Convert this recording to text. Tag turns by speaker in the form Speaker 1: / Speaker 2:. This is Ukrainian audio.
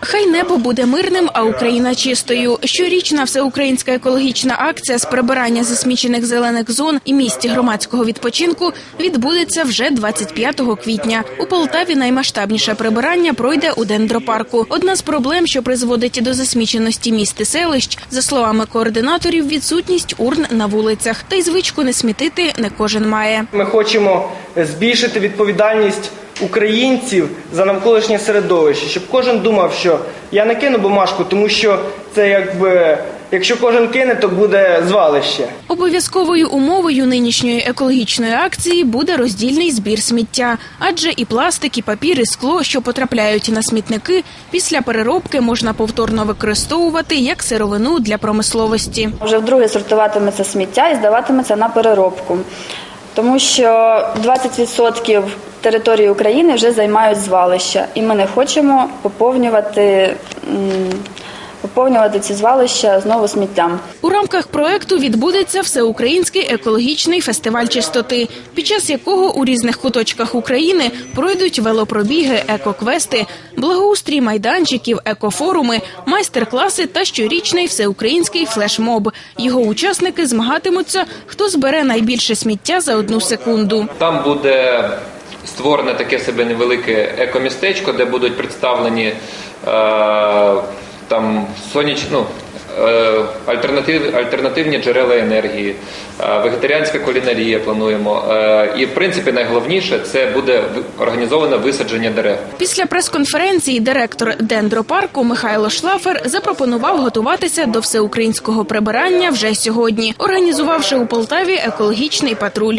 Speaker 1: Хай небо буде мирним, а Україна чистою. Щорічна всеукраїнська екологічна акція з прибирання засмічених зелених зон і місць громадського відпочинку відбудеться вже 25 квітня. У Полтаві наймасштабніше прибирання пройде у дендропарку. Одна з проблем, що призводить до засміченості міст і селищ, за словами координаторів, відсутність урн на вулицях. Та й звичку не смітити не кожен має.
Speaker 2: Ми хочемо збільшити відповідальність українців за навколишнє середовище, щоб кожен думав, що я не кину бумажку, тому що це якби якщо кожен кине, то буде звалище.
Speaker 1: Обов'язковою умовою нинішньої екологічної акції буде роздільний збір сміття, адже і пластик, і папір, і скло, що потрапляють на смітники, після переробки можна повторно використовувати як сировину для промисловості.
Speaker 3: Вже вдруге сортуватиметься сміття і здаватиметься на переробку, тому що 20% території України вже займають звалища, і ми не хочемо поповнювати. Поповнювати ці звалища знову сміттям.
Speaker 1: У рамках проекту відбудеться всеукраїнський екологічний фестиваль чистоти, під час якого у різних куточках України пройдуть велопробіги, екоквести, благоустрій майданчиків, екофоруми, майстер-класи та щорічний всеукраїнський флешмоб. Його учасники змагатимуться, хто збере найбільше сміття за одну секунду.
Speaker 4: Там буде створене таке себе невелике екомістечко, де будуть представлені е, там соняч, ну, е, альтернатив, альтернативні джерела енергії, е, вегетаріанська кулінарія плануємо. Е, і в принципі найголовніше це буде організоване висадження дерев.
Speaker 1: Після прес-конференції директор дендропарку Михайло Шлафер запропонував готуватися до всеукраїнського прибирання вже сьогодні, організувавши у Полтаві екологічний патруль.